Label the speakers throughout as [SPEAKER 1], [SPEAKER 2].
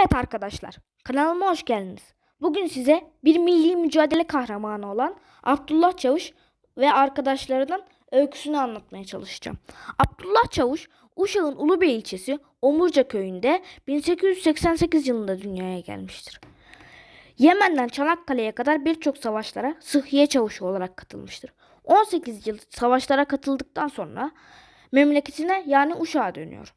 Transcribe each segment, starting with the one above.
[SPEAKER 1] Evet arkadaşlar, kanalıma hoş geldiniz. Bugün size bir milli mücadele kahramanı olan Abdullah Çavuş ve arkadaşlarının öyküsünü anlatmaya çalışacağım. Abdullah Çavuş, Uşak'ın Ulubey ilçesi Omurca köyünde 1888 yılında dünyaya gelmiştir. Yemen'den Çanakkale'ye kadar birçok savaşlara sıhhiye çavuşu olarak katılmıştır. 18 yıl savaşlara katıldıktan sonra memleketine yani Uşak'a dönüyor.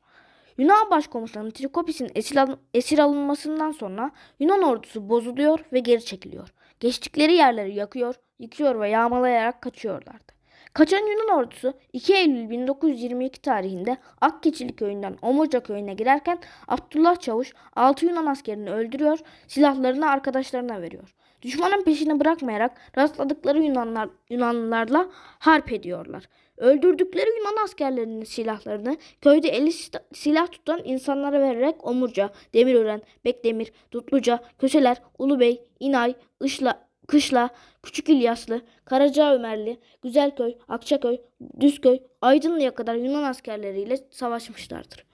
[SPEAKER 1] Yunan başkomutanı Trikopis'in esir, alın- esir alınmasından sonra Yunan ordusu bozuluyor ve geri çekiliyor. Geçtikleri yerleri yakıyor, yıkıyor ve yağmalayarak kaçıyorlardı. Kaçan Yunan ordusu 2 Eylül 1922 tarihinde Akkeçili köyünden Omurca köyüne girerken Abdullah Çavuş 6 Yunan askerini öldürüyor, silahlarını arkadaşlarına veriyor. Düşmanın peşini bırakmayarak rastladıkları Yunanlar, Yunanlılarla harp ediyorlar. Öldürdükleri Yunan askerlerinin silahlarını köyde eli sil- silah tutan insanlara vererek Omurca, Demirören, Bekdemir, Dutluca, Köseler, Ulubey, İnay, Işla, Kışla, Küçük İlyaslı, Karaca Ömerli, Güzelköy, Akçaköy, Düzköy, Aydınlı'ya kadar Yunan askerleriyle savaşmışlardır.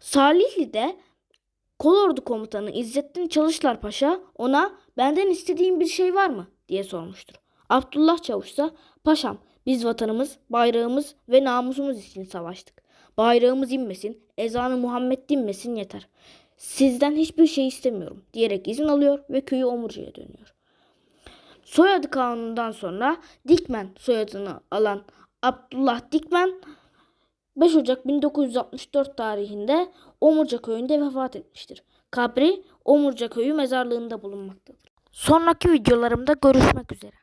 [SPEAKER 1] Salihli'de Kolordu komutanı İzzettin Çalışlar Paşa ona benden istediğin bir şey var mı diye sormuştur. Abdullah Çavuş ise paşam biz vatanımız, bayrağımız ve namusumuz için savaştık. Bayrağımız inmesin, ezanı Muhammed dinmesin yeter. Sizden hiçbir şey istemiyorum diyerek izin alıyor ve köyü Omurca'ya dönüyor. Soyadı kanunundan sonra Dikmen soyadını alan Abdullah Dikmen 5 Ocak 1964 tarihinde Omurca köyünde vefat etmiştir. Kabri Omurca köyü mezarlığında bulunmaktadır. Sonraki videolarımda görüşmek üzere.